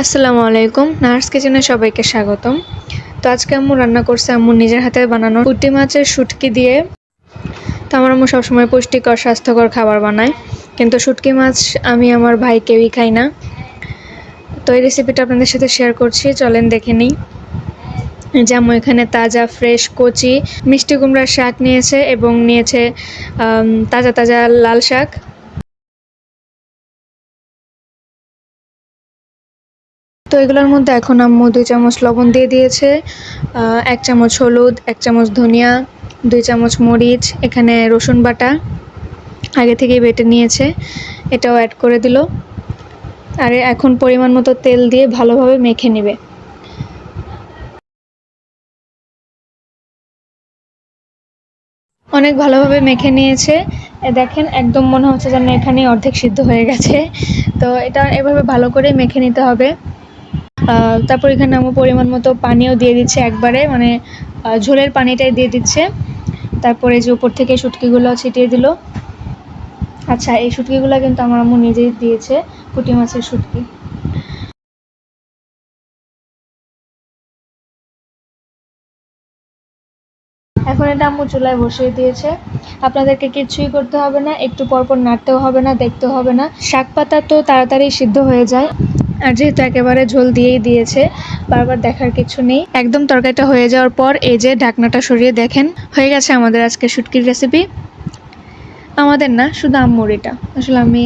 আসসালামু আলাইকুম। নার্স কিচেনে সবাইকে স্বাগতম। তো আজকে আম্মু রান্না করছে আম্মু নিজের হাতে বানানো পুঁটি মাছের শুটকি দিয়ে। তো আমার আম্মু সবসময় পুষ্টিকর, স্বাস্থ্যকর খাবার বানায়। কিন্তু শুটকি মাছ আমি আমার ভাই কেউই খাই না। তো এই রেসিপিটা আপনাদের সাথে শেয়ার করছি, চলেন দেখে নিই। যেমন এখানে তাজা ফ্রেশ কচি, মিষ্টি কুমড়ার শাক নিয়েছে এবং নিয়েছে তাজা তাজা লাল শাক। তো এগুলোর মধ্যে এখন আম্মু দুই চামচ লবণ দিয়ে দিয়েছে এক চামচ হলুদ, এক চামচ ধনিয়া, দুই চামচ মরিচ, এখানে রসুন বাটা আগে থেকেই বেটে নিয়েছে, এটাও অ্যাড করে দিল। আর এখন পরিমাণ মতো তেল দিয়ে ভালোভাবে মেখে নেবে। অনেক ভালোভাবে মেখে নিয়েছে। দেখেন, একদম মনে হচ্ছে যেন এখানে অর্ধেক সিদ্ধ হয়ে গেছে। তো এটা এভাবে ভালো করে মেখে নিতে হবে। তারপর এখানে আমার পরিমাণ মতো পানিও দিয়ে দিচ্ছে একবারে মানে ঝোলের পানিটাই দিয়ে দিচ্ছে। তারপরে যে উপর থেকে শুটকিগুলো ছিটিয়ে দিল। আচ্ছা এই শুটকিগুলো কিন্তু আমার আম্মু নিজেই দিয়েছে, পুঁটি মাছের শুটকি। এখন এটা আম্মু চুলায় বসিয়ে দিয়েছে। আপনাদেরকে কিছুই করতে হবে না, একটু পরপর নাড়তেও হবে না, দেখতেও হবে না। শাক পাতা তো তাড়াতাড়ি সিদ্ধ হয়ে যায়। আর যেহেতু একেবারে ঝোল দিয়েই দিয়েছে, বারবার দেখার কিছু নেই। একদম তরকারিটা হয়ে যাওয়ার পর এই যে ঢাকনাটা সরিয়ে দেখেন, হয়ে গেছে আমাদের আজকে শুটকির রেসিপি আমাদের না, শুধু আম্মুর আসলে আমি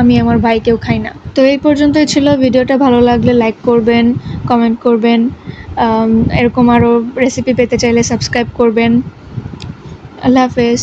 আমি আমার ভাই কেউ খাই না। তো এই পর্যন্তই ছিল। ভিডিওটা ভালো লাগলে লাইক করবেন কমেন্ট করবেন এরকম আরও রেসিপি পেতে চাইলে সাবস্ক্রাইব করবেন। আল্লাহ হাফেজ।